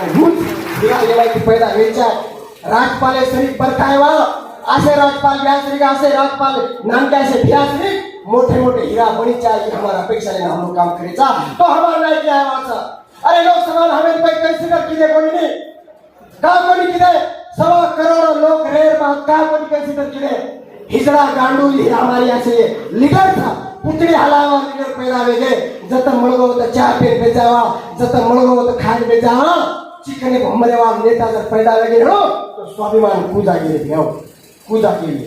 आणि हीच हिरा गेलायची पैदा व्हायच्या राजपाले सरी बरकाय वा असे राजपाल व्यासरी असे राजपाल नानके असे व्यासरी मोठे मोठे हीरा बनीचा की हमारा अपेक्षा लेना हम लोग काम करेचा तो हमारा नहीं किया है वाचा अरे लोग सवाल हमें पे कैसे कर किदे कोणी? नहीं का कोणी किदे सवा करोड़ लोग रेर बात का कोणी कैसे कर हिजड़ा गांडू ही हमारी ऐसे लीडर था. पुतळी हलावा लीडर पैदा वेगे जत मळगो तर चहा पेर बेजावा जत मळगो तर खाट बेजावा चिकने भमरेवा नेता जर पैदा वेगे हो तो स्वाभिमान पूजा गेले भेव पूजा केली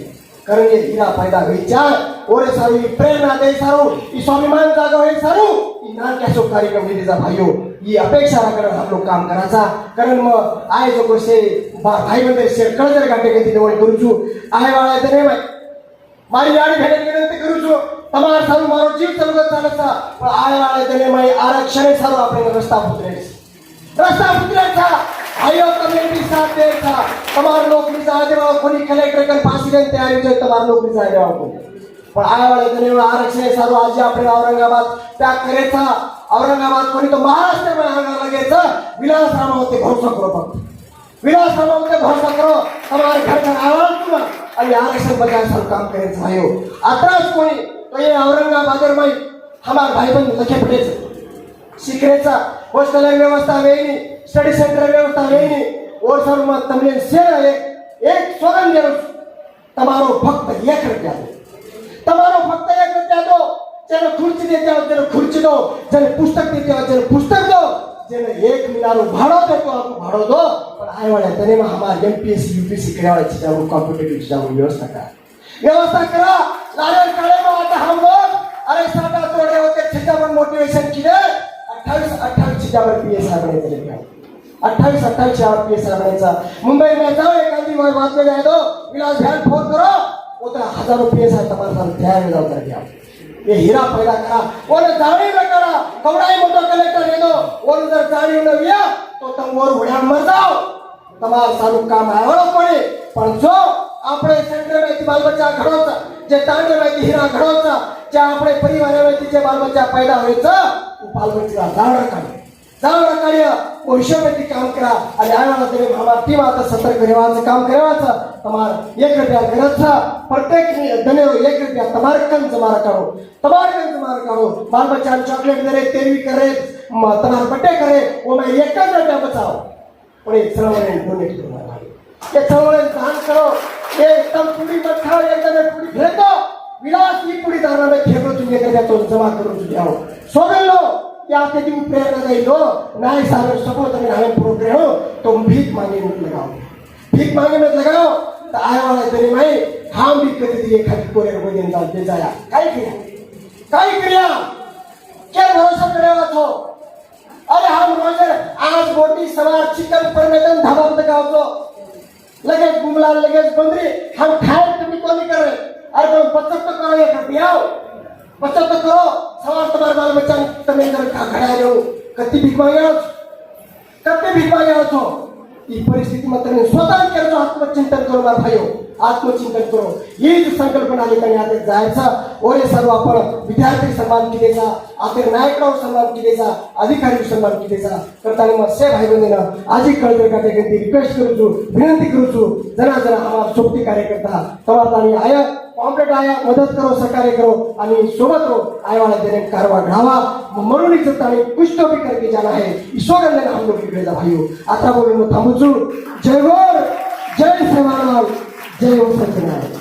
कारण ये हीरा पैदा व्हायच्या ओरे सारू ही प्रेरणा दे सारू ही स्वाभिमान जागा होई सारू ही नान कैसो कार्यक्रम दिलीचा भाइयो ही अपेक्षा राखणं हम लोग काम करायचा कारण मग आय जो गोष्टी भाई बंदर शेर कळजर गाठे कधी निवड करू છું આય વાળા તેને મારી યાડી ભેટે વિનંતી કરું છું તમારા સારું મારો જીવ તલગત ચાલે છે પણ આય વાળા તેને મેં આરક્ષણે સારું આપણે રસ્તા પુતરે છે रस्ता उतरेगा आयोग भी साथ दे था तमार लोग भी साथ दे वाला कोनी कलेक्टर कल पास ही तैयारी जो लोग भी साथ दे वाला को पण आया वाले तने आरक्षण है साधु आज आपने औरंगाबाद. त्याग करे था औरंगाबाद कोणी तो महाराष्ट्र में आना लगेचा विलास राम होते घोषणा करो पर विलास राम होते घोषणा करो. तुम्हारे घर का आवाज तुम आरक्षण बचाव सब काम करे आयो आताच कोणी तो ये औरंगाबाद में हमारे भाई बहन लखे पड़े ಶಿಖರೇಚ ಹೋಸ್ಟೆಲ್ ವ್ಯವಸ್ಥೆ ವೇನಿ ಸ್ಟಡಿ ಸೆಂಟರ್ ವ್ಯವಸ್ಥೆ ವೇನಿ ઓરસર માં તમને સેવા એક એક સોગંદ લેવું તમારો ફક્ત એક રૂપિયા દો તમારો ફક્ત એક રૂપિયા દો જેને ખુરશી દેતા હોય તેને ખુરશી દો જેને પુસ્તક દેતા હોય તેને પુસ્તક દો જેને એક મહિનાનો ભાડો દેતો આપો ભાડો દો પણ આવ્યા તનેમાં અમાર એમપીએસસી યુપીએસસી કરાવે છે જાવું કોમ્પિટિટિવ જાવું વ્યવસ્થા કરા વ્યવસ્થા કરા લાલન કાળેમાં આતા હમ લોગ અરે સાટા તોડે હોતે છતાં પણ મોટિવેશન કિધર अठ्ठावीस अठ्ठावीसच्या त्यावर पी एस साहेबांनी दिलेली आहे. अठ्ठावीस अठ्ठावीसच्या वर पी एस आर साहेबांचा. मुंबई में जाओ एखादी बातमी द्याय दो विलास भ्यान फोन करो. उतर हजारो पी एस आय तपासा ध्यान जाऊन घ्या हे हिरा पैदा करा. वर जाणीव करा. कवडाही मोठा कलेक्टर येतो. वर जर जाणीव न या तो तर वर उड्या मर जाओ तमाम सारू काम आहे पण जो आपण सेंटर बालबच्चा घडवता जे तांडे की हिरा घडवचा सा जहाँ अपने जे बाल बच्चा पैदा हुए थे वो बाल बच्चे का दाव रखा है काम करा. आणि आया ना भावा भाभा तीव्र सतर्क सत्र काम करवा था तमार ये कर दिया प्रत्येक ने धने हो ये कर दिया तमार कंज तमार करो तमार कंज तमार करो बाल बच्चा चॉकलेट दे तेरवी करे तमार पट्टे करे वो मैं ये कंज कर दिया बचाओ उन्हें सलामे दोनों के दोनों आगे ये करो. ये एकदम पुरी मत खाओ एकदम पुरी फेंको विलास ही पुरी दाना में फेंको तुम लेकर जाओ जमा करो जाओ सोने लो या हो. आपके दिन प्रेरणा नहीं लो हो. ना ही सारे सपोर्ट अगर हमें पूर्ण रहे हो. तुम भीख मांगे मत लगाओ भीख मांगे मत लगाओ तो आया वाला तेरे माई हम भी कर दिए खाली कोरे को दिन दाल बेचाया काई क्रिया. काई क्रिया. क्या भरोसा करेगा तो? अरे हम रोज आज बोटी सवार चिकन परमेतन धाबा गावतो लगेच गुमला लगेच बंदरी. हम खाए तुम्ही कोणी कर रहे अरे तुम बचत तो करो एक रुपया बचत तो करो. सवार तुम्हारे बाल बच्चा तुम्हें खड़ा रहो कति भिख मांगे कति भिख मांगे हो ती परिस्थिती मात्र स्वतः त्यांचं आत्मचिंतन करून भायो आत्मचिंतन करून ही जी संकल्पना ठिकाणी आता जायचं ओरे सर्व आपण विद्यार्थी सन्मान केलेचा आता नायकराव सन्मान केलेचा अधिकारी सन्मान केलेचा करताना मग से भाई बंधीनं आजी कळते का ते रिक्वेस्ट करूचू विनंती करूचू जना जना आम्हाला सोबती कार्यकर्ता तवा आय कॉम्प्लेट आया मदत करो सहकार्य करो आणि सोबत रो आयवाला देने कारवा घावा म्हणून इज्जत आणि पुष्ट भी करके जाना है. ईश्वर ने हम लोग इकडे जा आता बोलून थांबू जय गोर जय सेवालाल जय हो वसंत नारायण